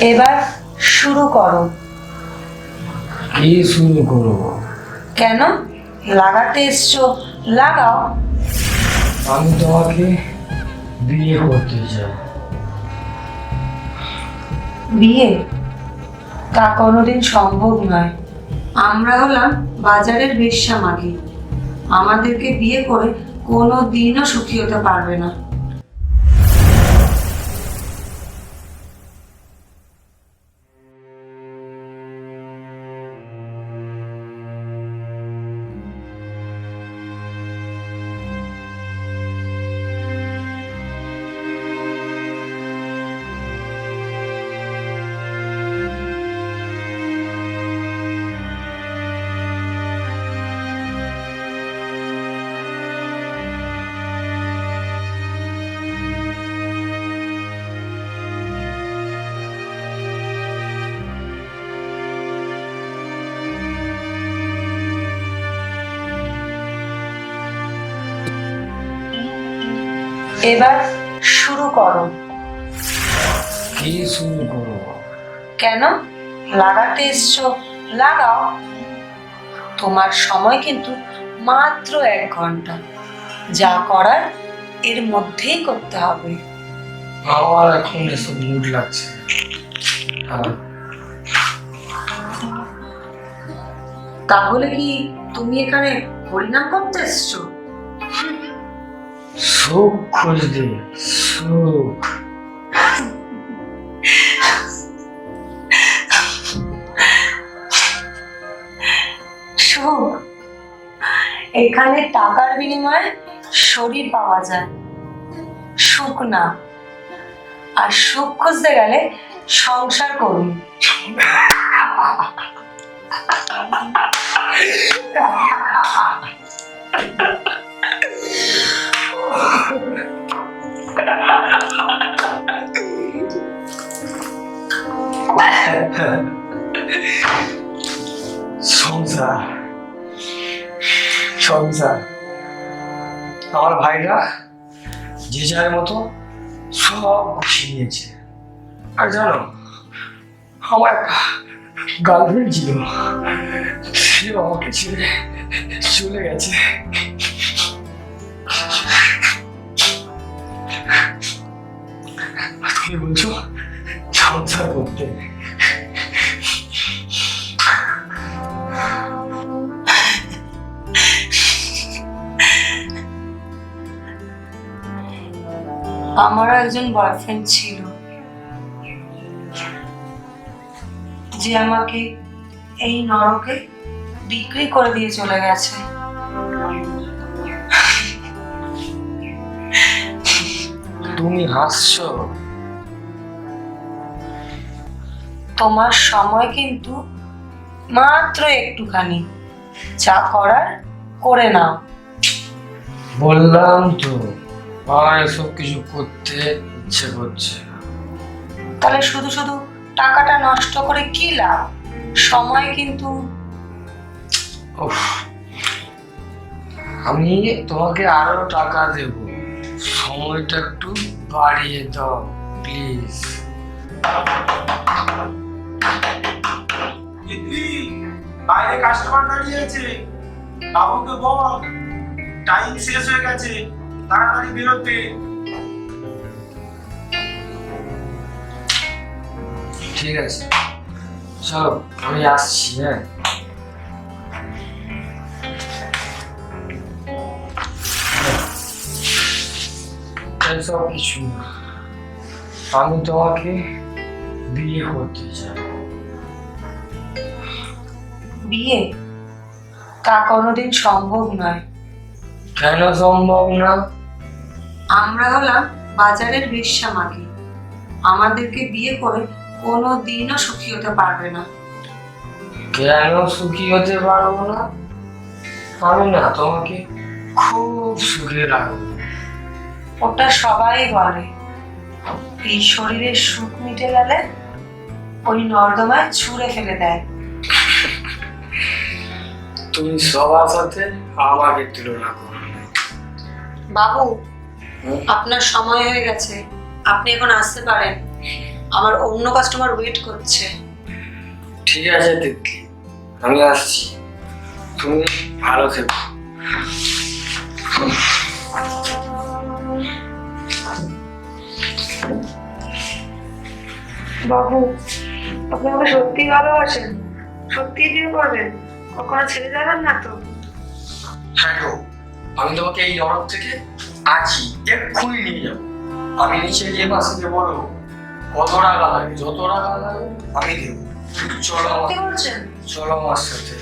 এবার শুরু করো। কি শুরু করব কেন? লাগাতে এসছো। লাগাও। আমি তোমাকে বিয়ে করতে চাই। বিয়ে? তা কোনোদিন সম্ভব নয়। আমরা হলাম বাজারের বেশ্যা মাগি। আমাদেরকে বিয়ে করে কোনো দিনও সুখী হতে পারবে না। এবার শুরু করো। কি শুরু করব কেন? লাগাতে এসছো। লাগাও। তোমার সময় কিন্তু মাত্র এক ঘণ্টা। যা করার এর মধ্যেই করতে হবে। আমার এখন এসব মুড লাগছে। তাহলে কি তুমি এখানে হরিনাম করতে এসছো? সুখ খুঁজতে সুখ এখানে টাকার বিনিময়ে শরীর পাওয়া যায়। সুখ না। আর সুখ খুঁজতে গেলে সংসার করুন সংসার সংসার। আমার ভাইরা যে যার মতো সব গুছিয়ে নিয়েছে। আর জানো, আমার একটা গার্লফ্রেন্ড ছিল। সে আমাকে ছেড়ে চলে গেছে। তুমি বলছো সংসার করতে। আমারও একজন বয়ফ্রেন্ড ছিল। যে আমাকে এই নরকে বিক্রি করে দিয়ে চলে গেছে। তুমি হাসছো। তোমার সময় কিন্তু মাত্র একটুখানি। যা করার করে নাও। বললাম তো। আমার এসব কিছু করতে ইচ্ছে করছে। তাহলে শুধু শুধু টাকাটা নষ্ট করে কি লাভ? সময় কিন্তু আমি তোমাকে আরও টাকা দেব। সময়টা একটু বাড়িয়ে দাও প্লিজ। দিদি বাইরে কাস্টমার দাঁড়িয়ে আছে। বাবুকে বল টাইম শেষ হয়ে গেছে। তাড়াতাড়ি বেরোতে। ঠিক আছে। চলো আমি আসছি হ্যাঁ। এসব কিছু না। আমি তোমাকে বিয়ে করতে চাই। বিয়ে? তা কোনোদিন সম্ভব নয়। কেন সম্ভব না? আমরা হলাম বাজারের বেশ্যা মাগি আমাদেরকে বিয়ে করে কোনো দিনও সুখী হতে পারবে না। কেন সুখী হতে পারব না? আমি না তোমাকে খুব সুখে রাখব। ওটা সবাই বলে এই শরীরের সুখ মিটে গেলে ওই নর্দমায় ছুঁড়ে ফেলে দেয়। তুমি সবার সাথে আমাকে তুলনা করো। বাবু আপনার সময় হয়ে গেছে। আপনি এখন আসতে পারেন। আমার অন্য কাস্টমার ওয়েট করছে। ঠিক আছে দিদি। আমি আসছি। তুমি ভালো থেকো। বাবু আপনি আমাকে সত্যি ভালোবাসেন। সত্যি বিয়ে করবেন? কখনো ছেড়ে যাবেন না তো? হ্যাঁ গো। আমি তোমাকে এই নরক থেকে আজই এক্ষুনি নিয়ে যাব। আমি নিচে গিয়ে মাসিকে বলব কত টাকা লাগে যত টাকা লাগে আমি দেবো। চলো চলো আমার সাথে।